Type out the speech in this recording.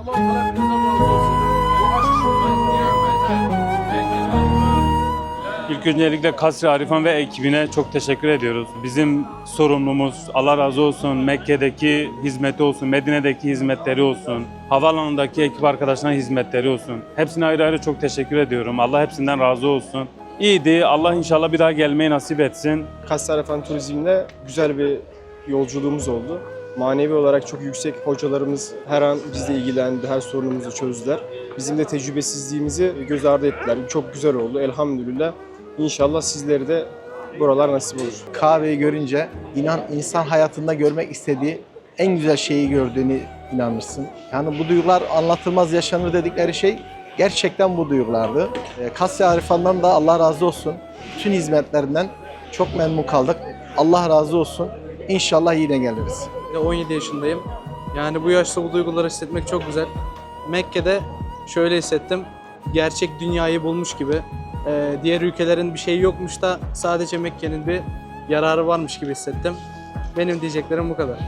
Allah Teala hepinizden razı olsun. Bu aşk İlk öncelikle Kasri Arifan ve ekibine çok teşekkür ediyoruz. Bizim sorumlumuz Allah razı olsun Mekke'deki hizmeti olsun, Medine'deki hizmetleri olsun, havaalanındaki ekip arkadaşlarına hizmetleri olsun. Hepsine ayrı ayrı çok teşekkür ediyorum. Allah hepsinden razı olsun. İyiydi. Allah inşallah bir daha gelmeyi nasip etsin. Kayseri Efendi Turizm'de güzel bir yolculuğumuz oldu. Manevi olarak çok yüksek hocalarımız her an bizle ilgilendi, her sorunumuzu çözdüler. Bizim de tecrübesizliğimizi göz ardı ettiler. Çok güzel oldu elhamdülillah. İnşallah sizleri de buralar nasip olur. kahveyi görünce inan insan hayatında görmek istediği en güzel şeyi gördüğünü inanmışsın. Yani bu duygular anlatılmaz yaşanır dedikleri şey gerçekten bu duygulardı. E, Kasya Arifan'dan da Allah razı olsun. Bütün hizmetlerinden çok memnun kaldık. Allah razı olsun. İnşallah yine geliriz. Ve 17 yaşındayım. Yani bu yaşta bu duyguları hissetmek çok güzel. Mekke'de şöyle hissettim. Gerçek dünyayı bulmuş gibi. Ee, diğer ülkelerin bir şeyi yokmuş da sadece Mekke'nin bir yararı varmış gibi hissettim. Benim diyeceklerim bu kadar.